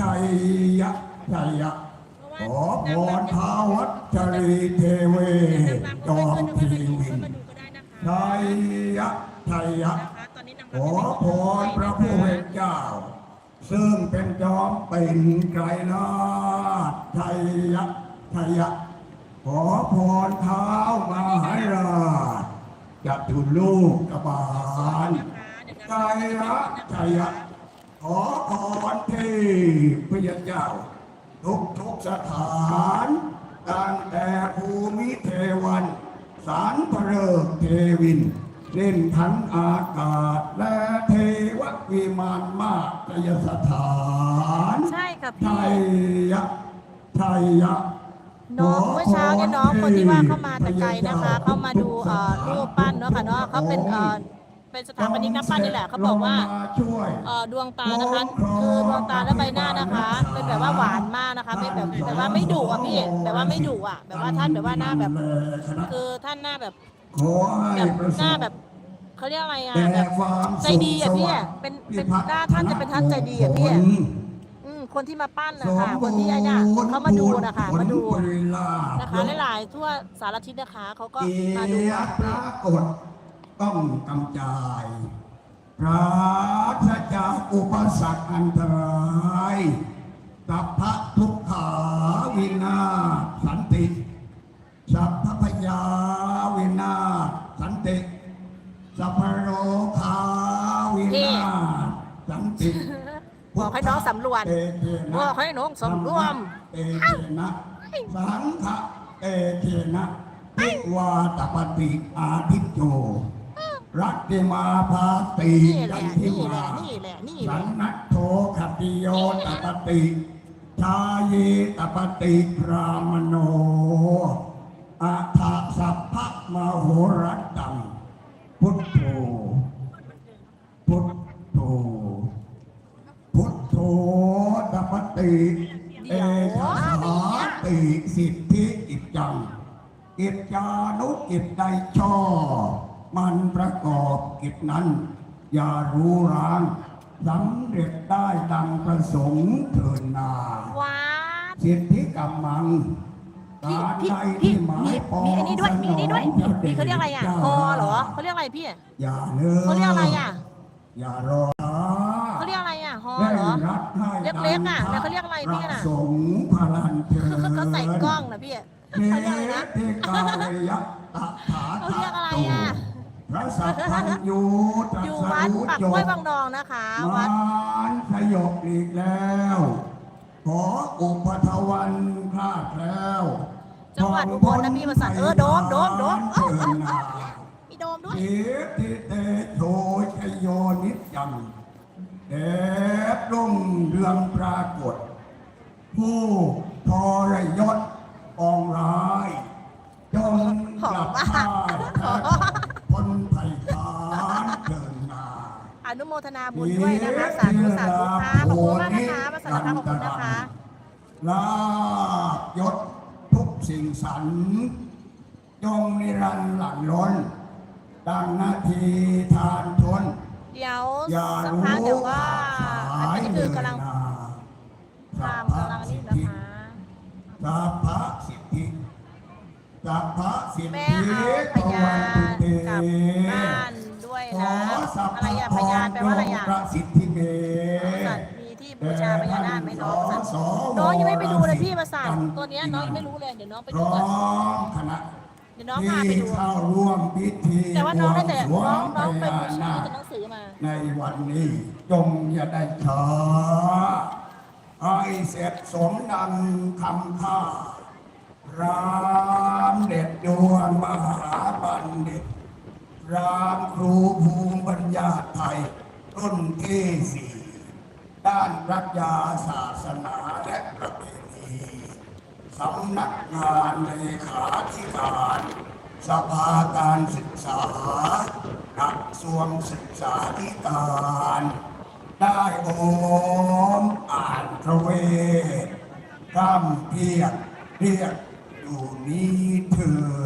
ชัยยะชัยยะขอพรทาวัชรีเทเวจอมทีวินชัยยะชัยยะขอพรพระผู้เป็นเจ้า ซึ่งเป็นจอมเป็นไกรนาชัยยะชัยยะขอพรเท้ามหาราชจะทุนลูกกบาลชัยยะชัยยะ ขอพรเทพยเจ้า ทุกทุกๆสถานตั้งแต่ภูมิเทวัน สารพระเริกเทวิน เล่นทั้งอากาศและเทววิมานมาตยสถานใช่ค่ะไทพี่ยยะไทยยะ น้องเมื่อเช้าเนี่ยน้องคนที่ว่าเข้ามาแต่ไกลนะคะ เข้ามาดูเอ่อรูปปั้นเนาะค่ะเนาะเขาเป็นเอ่อ เป็นสถาปนิกนักปั้นนี่แหละเขาบอกว่าช่วยเอ่อดวงตานะคะคือดวงตาและใบหน้านะคะ เป็นแบบว่าหวานมากนะคะไม่แบบแบบว่าไม่ดุอะพี่แบบว่าไม่ดุอะ แบบว่าท่านแบบว่าหน้าแบบ คือท่านหน้าแบบขอให้แบบประสหน้าบแบบเขาเรียกอะไรอะแต่แบบความใจดีอะพี่อะเป็นเป็นหน้าท่านจะเป็นท่านใจดีอะพี่อะอืมคนที่มาปั้นนะคะคนที่ไอ้เนี่ยเขามาดูนะคะมาดูนะคะหลายๆทั่วสารทิศนะคะเขาก็เกีมาดูยรติปรากฏ ต้องกำจายปราศจากอุปสรรคอันตรายสัพพะทุกขาวินาศสันติสัพพพยาวินาศสันติสัพพโรคาวินาศสันติบอกให้น้องสำรวจเตเทนะบอกให้น้องสำรวมเตเทนะสังฆะเตเทนะทิวาตปฏิอาทิตโย รัตติมาภาตินี่แหยัละนทินี่แหวาละนี่แหละนี่แหสัละนนัตโทขติโยตปฏิชายีตปฏิพรามโนอัฏฐสัพพะมโหรัตตังพุทโธพุทโธพุทโธตปฏิเอชาสาติสิทธิอิจจังกิจจานุกิจใดชอบ มันประกอบกิจนั้น อย่ารู้ร้างสำเร็จได้ดังประสงค์เถินนาว้าดสิทธิกรรมังพี่การพี่ใดพี่ที่หมายมีปองมีอันนี้ด้วยมีอันนี้ด้วยสนองมีเขาเรียกอะไรอะพคอดชเหรอเขาเรียกอะไรพี่อย่าเลยเขาเรียกอะไรอะอย่ารอช้าเขาเรียกอะไรอะฮอเร่งเหรอรัดให้เล็กๆอะแล้วเขาเรียกอะไรพี่น่ะพสงฆ์พลันเชิญเขาใส่กล้องนะพี่เนเขาเรียกอะไรนะติกาลยะตถาเขาเรียกอะไรอะ พระสัพพัญญูตรัสอยู่วัดรู้ปากจกล้วยบบางดองนะคะมวัดารสยบอีกแล้ว ขออุปทวันคลาดแล้วจังหวัดอุบลนะพี่มาสั่นเออโดมโดมโดมเอ้าเชิญนามีโดมด้วยอิติเตโชชโยนิจจังเดชรุ่งเรืองปรากฏ ผู้ทรยศ อนุโมทนาบุญด้วยนะคะสาธุสาธุค่ะขอบคุณมากนะคะมาสนับสนุนขอบคุณนะคะลาบยศทุกสิ่งสรรค์จงนิรันดร์หลังล้นดังนาทีทานทนเดี๋ยวอย่าสักรู้พักเดี๋ยวว่าอัขานยนี้เลคือยกำลังนาตามกำลังนี่นะคะสัพพะสิทธิสัพพะสิทแม่ธิเอาพยานกลับบ้านด้วยขนะอ สัพพะอะพพยานแปลว่าอะไรอะพระสิทธิเมสัตว์มีที่บูชาพญานาคไหมน้องสัตว์น้องยังไม่ไปดูเลยพี่มาสั่นตัวเนี้ยน้องยังไม่รู้เลยเดี๋ยวน้องไปดูก่อนคณะเดี๋ยวน้องพาไปดูเข้าร่วมพิธีแต่ว่าน้องได้แต่น้องน้องไปญาดูชาจากหนังสือมา ในวันนี้จงอย่าได้ช้าให้เสร็จสมดังคำข้ารามเด็ดดวงมหาบัณฑิต รามครูภูมิปัญญาไทยต้นที่สี่ด้านปรัชญาศาสนาและประเพณีสำนักงานเลขาธิการสภาการศึกษากระทรวงศึกษาธิการ ได้โอมอ่านพระเวทร่ำเพียรเรียกอยู่นี้เถิด